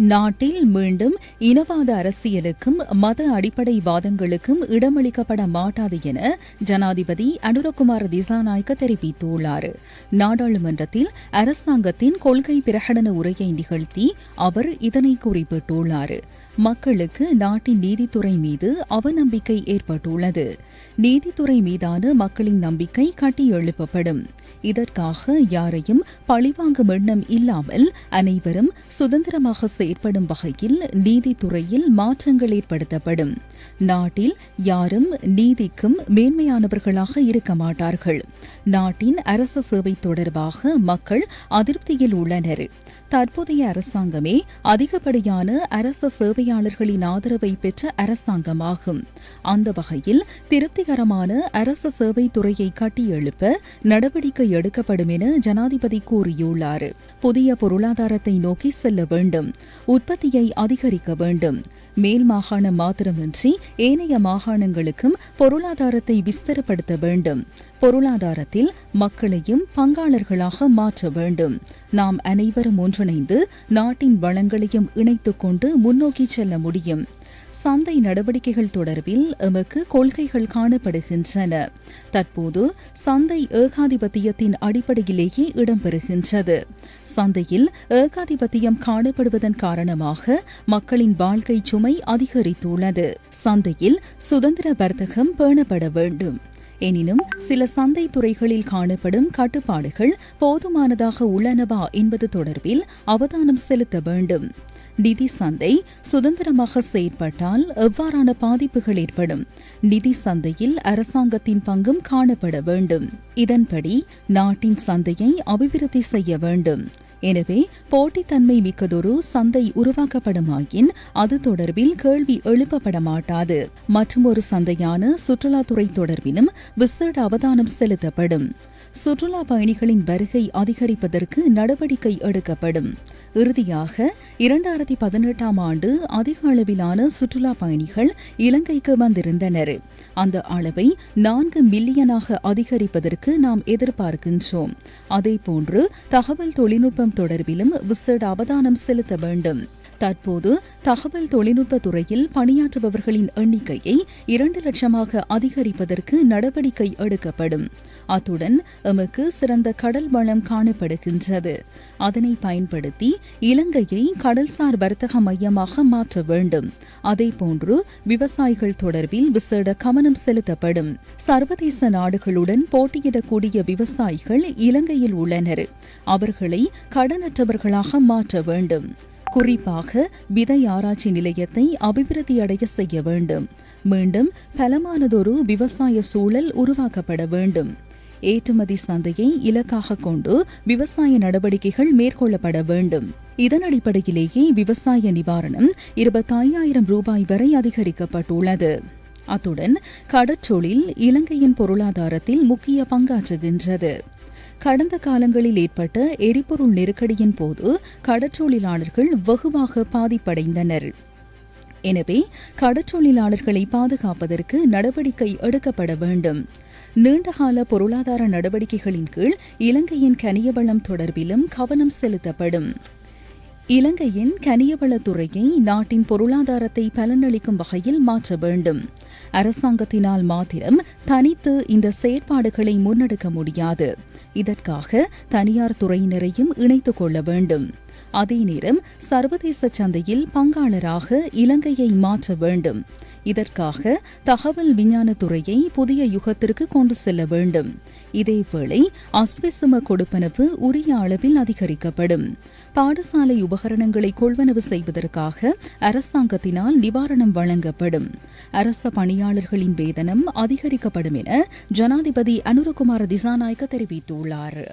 நாட்டில் மீண்டும் இனவாத அரசியலுக்கும் மத அடிப்படை வாதங்களுக்கும் இடமளிக்கப்பட மாட்டாது என ஜனாதிபதி அனுரகுமார் திசாநாயக்க தெரிவித்துள்ளார். நாடாளுமன்றத்தில் அரசாங்கத்தின் கொள்கை பிரகடன உரையை நிகழ்த்தி அவர் இதனை குறிப்பிட்டுள்ளார். மக்களுக்கு நாட்டின் நீதித்துறை மீது அவநம்பிக்கை ஏற்பட்டுள்ளது. நீதித்துறை மீதான மக்களின் நம்பிக்கை கட்டியெழுப்பப்படும். இதற்காக யாரையும் பழிவாங்கும் எண்ணம் இல்லாமல் அனைவரும் சுதந்திரமாக செயற்படும் வகையில் நீதித்துறையில் மாற்றங்கள் ஏற்படுத்தப்படும். நாட்டில் யாரும் நீதிக்கும் மேன்மையானவர்களாக இருக்க மாட்டார்கள். நாட்டின் அரச சேவை தொடர்பாக மக்கள் அதிருப்தியில் உள்ளனர். தற்போதைய அரசாங்கமே அதிகப்படியான அரச சேவையாளர்களின் ஆதரவை பெற்ற அரசாங்கமாகும். அந்த வகையில் திருப்திகரமான அரச சேவை துறையை கட்டியெழுப்ப நடவடிக்கை எடுக்கப்படும் என ஜனாதிபதி கூறியுள்ளார். புதிய பொருளாதாரத்தை நோக்கி செல்ல வேண்டும். உற்பத்தியை அதிகரிக்க வேண்டும். மேல் மாகாணம் மாத்திரமின்றி ஏனைய மாகாணங்களுக்கும் பொருளாதாரத்தை விஸ்தரப்படுத்த வேண்டும். பொருளாதாரத்தில் மக்களையும் பங்காளர்களாக மாற்ற வேண்டும். நாம் அனைவரும் ஒன்றிணைந்து நாட்டின் வளங்களையும் இணைத்துக் கொண்டு முன்னோக்கி செல்ல முடியும். சந்தை நடவடிக்கைகள் தொடர்பில் எமக்கு கொள்கைகள் காணப்படுகின்றன. தற்போது சந்தை ஏகாதிபத்தியத்தின் அடிப்படையிலேயே இடம்பெறுகின்றது. சந்தையில் ஏகாதிபத்தியம் காணப்படுவதன் காரணமாக மக்களின் வாழ்க்கை சுமை அதிகரித்துள்ளது. சந்தையில் சுதந்திர வர்த்தகம் பேணப்பட வேண்டும். எனினும் சில சந்தை துறைகளில் காணப்படும் கட்டுப்பாடுகள் போதுமானதாக உள்ளனவா என்பது தொடர்பில் அவதானம் செலுத்த வேண்டும். நிதி சந்தை சுதந்திரமாக செயற்பட்டால் எவ்வாறான பாதிப்புகள் ஏற்படும்? நிதி சந்தையில் அரசாங்கத்தின் பங்கும் காணப்பட வேண்டும். இதன்படி நாட்டின் சந்தையை அபிவிருத்தி செய்ய வேண்டும். எனவே போட்டித்தன்மை மிக்கதொரு சந்தை உருவாக்கப்படுமாயின் அது தொடர்பில் கேள்வி எழுப்பப்பட மாட்டாது மற்றும் ஒரு சந்தையான சுற்றுலாத்துறை தொடர்பிலும் விசேட அவதானம் செலுத்தப்படும். சுற்றுலா பயணிகளின் வருகை அதிகரிப்பதற்கு நடவடிக்கை எடுக்கப்படும். இறுதியாக இரண்டாயிரத்தி பதினெட்டாம் ஆண்டு அதிக அளவிலான சுற்றுலா பயணிகள் இலங்கைக்கு வந்திருந்தனர். அந்த அளவை நான்கு மில்லியனாக அதிகரிப்பதற்கு நாம் எதிர்பார்க்கின்றோம். அதேபோன்று தகவல் தொழில்நுட்பம் தொடர்பிலும் விசேட அவதானம் செலுத்த வேண்டும். தற்போது தகவல் தொழில்நுட்ப துறையில் பணியாற்றுபவர்களின் எண்ணிக்கையை இரண்டு லட்சமாக அதிகரிப்பதற்கு நடவடிக்கை எடுக்கப்படும். அத்துடன் எமக்கு சிறந்த கடல் வளம் காணப்படுகின்றது. அதனை பயன்படுத்தி இலங்கையை கடல்சார் வர்த்தக மையமாக மாற்ற வேண்டும். அதேபோன்று விவசாயிகள் தொடர்பில் விசேட கவனம் செலுத்தப்படும். சர்வதேச நாடுகளுடன் போட்டியிடக்கூடிய விவசாயிகள் இலங்கையில் உள்ளனர். அவர்களை கடனற்றவர்களாக மாற்ற வேண்டும். குறிப்பாக விதை ஆராய்ச்சி நிலையத்தை அபிவிருத்தியடைய செய்ய வேண்டும். மீண்டும் பலமானதொரு விவசாய சூழல் உருவாக்கப்பட வேண்டும். ஏற்றுமதி சந்தையை இலக்காக கொண்டு விவசாய நடவடிக்கைகள் மேற்கொள்ளப்பட வேண்டும். இதன் அடிப்படையிலேயே விவசாய நிவாரணம் இருபத்தாயிரம் ரூபாய் வரை அதிகரிக்கப்பட்டுள்ளது. அத்துடன் கடற்றொழில் இலங்கையின் பொருளாதாரத்தில் முக்கிய பங்காற்றுகின்றது. கடந்த காலங்களில் ஏற்பட்ட எரிபொருள் நெருக்கடியின் போது கடற்றொழிலாளர்கள் வெகுவாக பாதிப்படைந்தனர். எனவே கடற்றொழிலாளர்களை பாதுகாப்பதற்கு நடவடிக்கை எடுக்கப்பட வேண்டும். நீண்டகால பொருளாதார நடவடிக்கைகளின் கீழ் இலங்கையின் கனியவளம் தொடர்பிலும் கவனம் செலுத்தப்படும். இலங்கையின் கனியவளத்துறையை நாட்டின் பொருளாதாரத்தை பலனளிக்கும் வகையில் மாற்ற வேண்டும். அரசாங்கத்தினால் மாத்திரம் தனித்து இந்த செயற்பாடுகளை முன்னெடுக்க முடியாது. இதற்காக தனியார் துறையினரையும் இணைத்துக் கொள்ள வேண்டும். அதே நேரம் சர்வதேச சந்தையில் பங்காளராக இலங்கையை மாற்ற வேண்டும். இதற்காக தகவல் விஞ்ஞான துறையை புதிய யுகத்திற்கு கொண்டு செல்ல வேண்டும். இதேவேளை அஸ்வெசும கொடுப்பனவு உரிய அளவில் அதிகரிக்கப்படும். பாடசாலை உபகரணங்களை கொள்வனவு செய்வதற்காக அரசாங்கத்தினால் நிவாரணம் வழங்கப்படும். அரச பணியாளர்களின் வேதனம் அதிகரிக்கப்படும் என ஜனாதிபதி அனுரகுமார திசாநாயக்க தெரிவித்துள்ளார்.